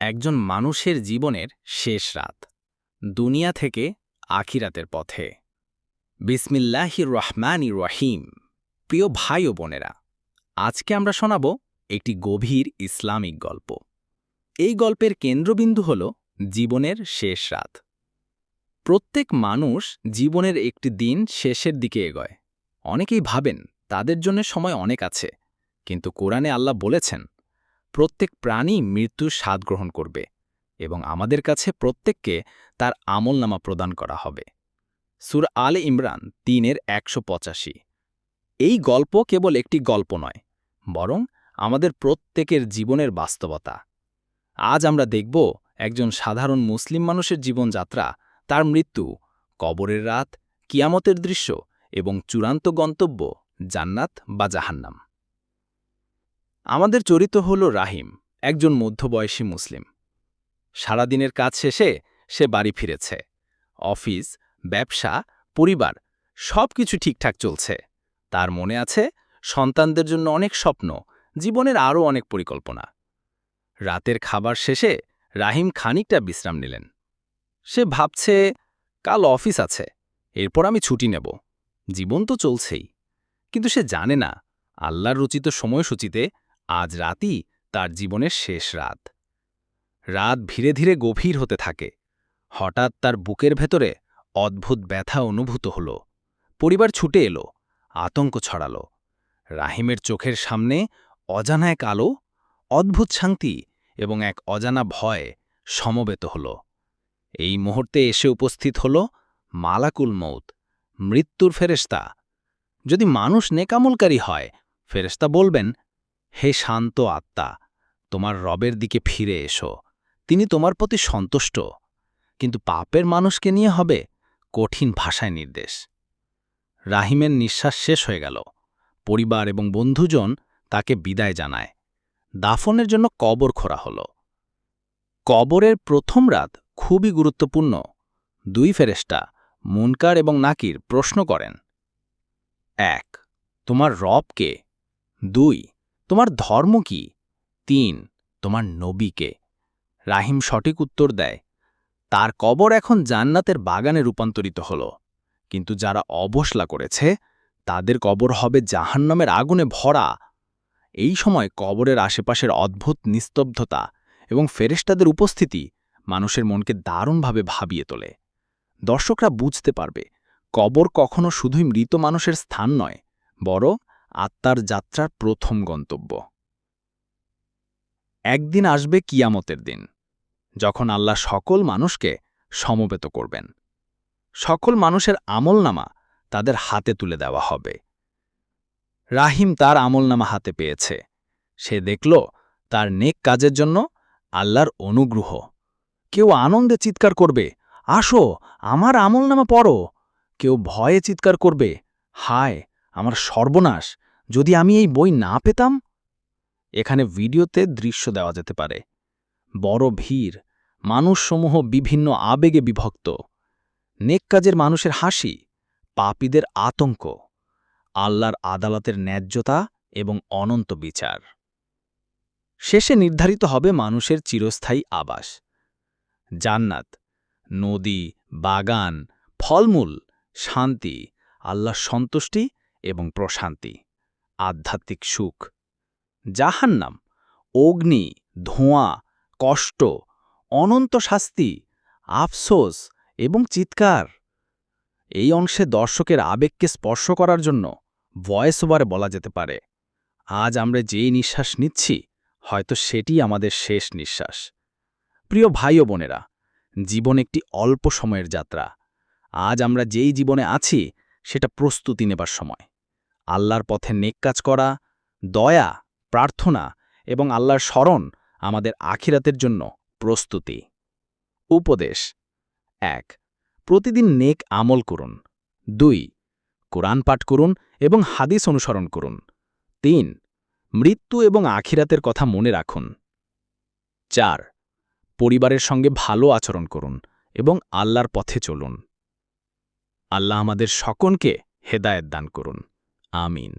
একজন মানুষের জীবনের শেষ রাত, দুনিয়া থেকে আখিরাতের পথে। বিসমিল্লাহির রহমানি রহিম। প্রিয় ভাই ও বোনেরা, আজকে আমরা শোনাব একটি গভীর ইসলামিক গল্প। এই গল্পের কেন্দ্রবিন্দু হল জীবনের শেষ রাত। প্রত্যেক মানুষ জীবনের একটি দিন শেষের দিকে এগোয়। অনেকেই ভাবেন তাদের জন্য সময় অনেক আছে, কিন্তু কোরআনে আল্লাহ বলেছেন প্রত্যেক প্রাণী মৃত্যুর স্বাদ গ্রহণ করবে এবং আমাদের কাছে প্রত্যেককে তার আমলনামা প্রদান করা হবে। সুর আল ইমরান তিনের একশো পঁচাশি। এই গল্প কেবল একটি গল্প নয়, বরং আমাদের প্রত্যেকের জীবনের বাস্তবতা। আজ আমরা দেখব একজন সাধারণ মুসলিম মানুষের জীবনযাত্রা, তার মৃত্যু, কবরের রাত, কিয়ামতের দৃশ্য এবং চূড়ান্ত গন্তব্য জান্নাত বা জাহান্নাম। আমাদের চরিত্র হল রাহিম, একজন মধ্যবয়সী মুসলিম। সারাদিনের কাজ শেষে সে বাড়ি ফিরেছে। অফিস, ব্যবসা, পরিবার সব কিছু ঠিকঠাক চলছে। তার মনে আছে, সন্তানদের জন্য অনেক স্বপ্ন, জীবনের আরও অনেক পরিকল্পনা। রাতের খাবার শেষে রাহিম খানিকটা বিশ্রাম নিলেন। সে ভাবছে, কাল অফিস আছে, এরপর আমি ছুটি নেব। জীবন তো চলছেই। কিন্তু সে জানে না, আল্লাহর রচিত সময়সূচিতে আজ রাতই তার জীবনের শেষ রাত। রাত ধীরে ধীরে গভীর হতে থাকে। হঠাৎ তার বুকের ভেতরে অদ্ভুত ব্যথা অনুভূত হল। পরিবার ছুটে এলো, আতঙ্ক ছড়াল। রাহিমের চোখের সামনে অজানা এক আলো, অদ্ভুত শান্তি এবং এক অজানা ভয় সমবেত হল। এই মুহূর্তে এসে উপস্থিত হল মালাকুল মৌত মৃত্যুর ফেরেস্তা যদি মানুষ নেকামলকারী হয় ফেরেস্তা বলবেন হে শান্ত আত্মা, তোমার রবের দিকে ফিরে এসো। তিনি তোমার প্রতি সন্তুষ্ট। কিন্তু পাপের মানুষকে নিয়ে হবে কঠিন ভাষায় নির্দেশ। রাহিমের নিঃশ্বাস শেষ হয়ে গেল। পরিবার এবং বন্ধুজন তাকে বিদায় জানায়। দাফনের জন্য কবর খোরা হল। কবরের প্রথম রাত খুবই গুরুত্বপূর্ণ। দুই ফেরেস্টা মুনকার এবং নাকির, প্রশ্ন করেন, এক, তোমার রবকে? দুই তোমার ধর্ম কি? তিন, তোমার নবীকে। রাহিম সঠিক উত্তর দেয়, তার কবর এখন জান্নাতের বাগানে রূপান্তরিত হল, কিন্তু যারা অবসলা করেছে, তাদের কবর হবে জাহান্নামের আগুনে ভরা। এই সময় কবরের আশেপাশের অদ্ভুত নিস্তব্ধতা এবং ফেরেস্তাদের উপস্থিতি মানুষের মনকে দারুণভাবে ভাবিয়ে তোলে। দর্শকরা বুঝতে পারবে, কবর কখনো শুধুই মৃত মানুষের স্থান নয় বড় আত্মার যাত্রার প্রথম গন্তব্য। একদিন আসবে কিয়ামতের দিন, যখন আল্লাহ সকল মানুষকে সমবেত করবেন। সকল মানুষের আমলনামা তাদের হাতে তুলে দেওয়া হবে। রাহিম তার আমলনামা হাতে পেয়েছে। সে দেখল, তার নেক কাজের জন্য আল্লাহর অনুগ্রহ। কেউ আনন্দে চিৎকার করবে, আসো, আমার আমলনামা পড়ো। কেউ ভয়ে চিৎকার করবে, হায়, আমার সর্বনাশ। যদি আমি এই বই না পেতাম? এখানে ভিডিওতে দৃশ্য দেওয়া যেতে পারে। বড় ভিড়, মানুষসমূহ বিভিন্ন আবেগে বিভক্ত। নেক কাজের মানুষের হাসি, পাপীদের আতঙ্ক, আল্লাহর আদালতের ন্যায্যতা এবং অনন্ত বিচার। শেষে নির্ধারিত হবে মানুষের চিরস্থায়ী আবাস। জান্নাত, নদী, বাগান, ফলমূল, শান্তি, আল্লাহর সন্তুষ্টি এবং প্রশান্তি। আধ্যাত্মিক সুখ। জাহান্নাম, অগ্নি, ধোঁয়া, কষ্ট, অনন্ত শাস্তি, আফসোস এবং চিৎকার। এই অংশে দর্শকের আবেগকে স্পর্শ করার জন্য ভয়েস ওভারে বলা যেতে পারে। আজ আমরা যেই নিঃশ্বাস নিচ্ছি, হয়তো সেটি আমাদের শেষ নিঃশ্বাস। প্রিয় ভাই ও বোনেরা, জীবন একটি অল্প সময়ের যাত্রা। আজ আমরা যেই জীবনে আছি, সেটা প্রস্তুতি নেবার সময়। আল্লাহর পথে নেক কাজ করা, দয়া, প্রার্থনা এবং আল্লাহর স্মরণ আমাদের আখিরাতের জন্য প্রস্তুতি। উপদেশ, এক, প্রতিদিন নেক আমল করুন। দুই, কোরআন পাঠ করুন এবং হাদিস অনুসরণ করুন। তিন, মৃত্যু এবং আখিরাতের কথা মনে রাখুন। চার, পরিবারের সঙ্গে ভালো আচরণ করুন এবং আল্লাহর পথে চলুন। আল্লাহ আমাদের সকনকে হেদায়েত দান করুন। আমিন